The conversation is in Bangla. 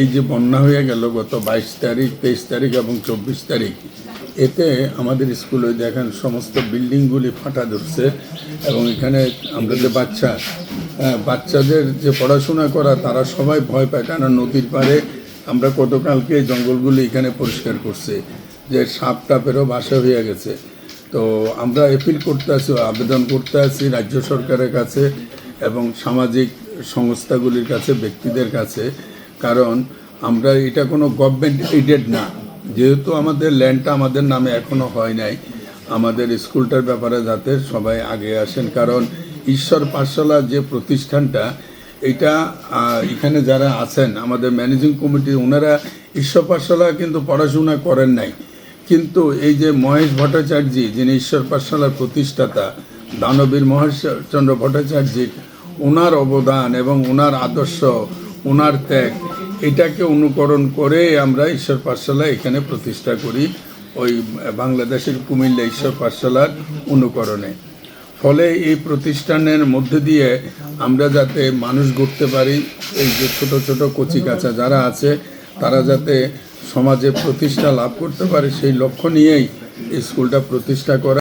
এই যে বন্যা হয়ে গেল গত বাইশ তারিখ তেইশ তারিখ এবং চব্বিশ তারিখ এতে আমাদের স্কুলে দেখেন সমস্ত বিল্ডিংগুলি ফাটা ধরছে এবং এখানে আমরা যে বাচ্চা হ্যাঁ, বাচ্চাদের যে পড়াশোনা করা তারা সবাই ভয় পায় কারণ নদীর পাড়ে আমরা গতকালকে জঙ্গলগুলি এখানে পরিষ্কার করছি যে সাপ টাপেরও বাসা হয়ে গেছে। তো আমরা এপিল করতে আছি আবেদন করতে আছি রাজ্য সরকারের কাছে এবং সামাজিক সংস্থাগুলির কাছে ব্যক্তিদের কাছে কারণ আমরা এটা কোনো গভর্নমেন্ট এইডেড না। যেহেতু আমাদের ল্যান্ডটা আমাদের নামে এখনও হয় নাই, আমাদের স্কুলটার ব্যাপারে যাতে সবাই আগে আসেন। কারণ ঈশ্বর পাঠশালা যে প্রতিষ্ঠানটা, এটা এখানে যারা আছেন, আমাদের ম্যানেজিং কমিটি ওনারা ঈশ্বর পাঠশালা কিন্তু পড়াশোনা করেন নাই। কিন্তু এই যে মহেশ ভট্টাচার্য, যিনি ঈশ্বর পাঠশালার প্রতিষ্ঠাতা, দানবীর মহেশচন্দ্র ভট্টাচার্য, ওনার অবদান এবং ওনার আদর্শ ওনার ত্যাগ। এটাকে অনুকরণ করে আমরা ঈশ্বর পাঠশালা এখানে প্রতিষ্ঠা করি ওই বাংলাদেশের কুমিল্লা ঈশ্বর পাঠশালার অনুকরণে। ফলে এই প্রতিষ্ঠানের মধ্যে দিয়ে আমরা যাতে মানুষ গড়তে পারি, এই যে ছোট ছোট কচি কাঁচা যারা আছে, তারা যাতে সমাজে প্রতিষ্ঠা লাভ করতে পারে, সেই লক্ষ্য নিয়েই স্কুলটা প্রতিষ্ঠা করা